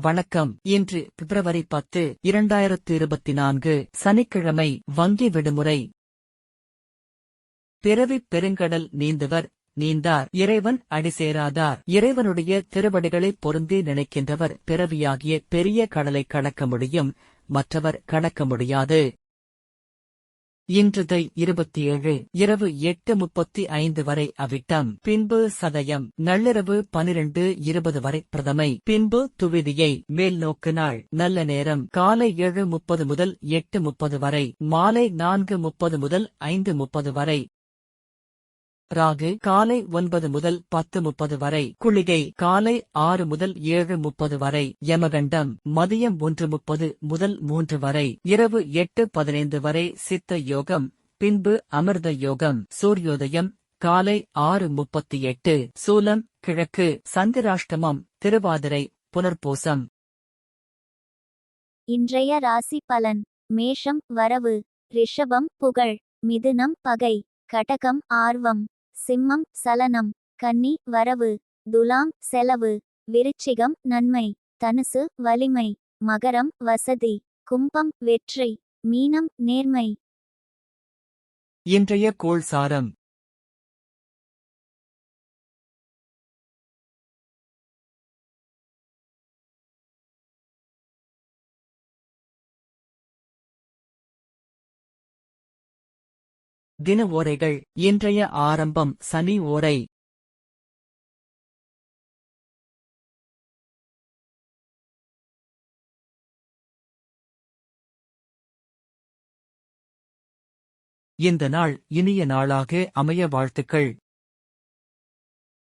வணக்கம். இன்று பிப்ரவரி பத்து இரண்டாயிரத்து இருபத்தி நான்கு சனிக்கிழமை வங்கி விடுமுறை. பிறவிப் பெருங்கடல் நீந்துவர் நீந்தார். இறைவன் அடிசேராதார். இறைவனுடைய திருவடிகளைப் பொருந்தி நினைக்கின்றவர். பிறவியாகிய பெரிய கடலை கடக்க முடியும் மற்றவர் கடக்க முடியாது. இன்றுதை இருபத்தி ஏழு இரவு எட்டு முப்பத்தி ஐந்து வரை அவிட்டம். பின்பு சதயம் நள்ளிரவு பனிரெண்டு இருபது வரை பிரதமை. பின்பு துவிதியை மேல் நோக்குநாள் நல்ல நேரம். காலை ஏழு முப்பது முதல் எட்டு முப்பது வரை மாலை நான்கு முப்பது முதல் ஐந்து முப்பது வரை. ராகு காலை ஒன்பது முதல் பத்து முப்பது வரை குளிகை காலை ஆறு முதல் ஏழு முப்பது வரை யமகண்டம் மதியம் ஒன்று முப்பது முதல் மூன்று வரை இரவு எட்டு பதினைந்து வரை சித்த யோகம் பின்பு அமிர்த யோகம் சூரியோதயம் காலை ஆறு முப்பத்தி எட்டு சூலம் கிழக்கு சந்திராஷ்டமம் திருவாதிரை புனர்பூசம். இன்றைய ராசி பலன் மேஷம் வரவு ரிஷபம் புகழ் மிதுனம் பகை கடகம் ஆர்வம். சிம்மம் சலனம் கன்னி வரவு துலாம் செலவு விருச்சிகம் நன்மை தனுசு வலிமை மகரம் வசதி கும்பம் வெற்றி மீனம் நேர்மை. இன்றைய கோள் சாரம். தின ஓரைகள். இன்றைய ஆரம்பம் சனி ஓரை. இந்த நாள் இனிய நாளாக அமைய வாழ்த்துக்கள்.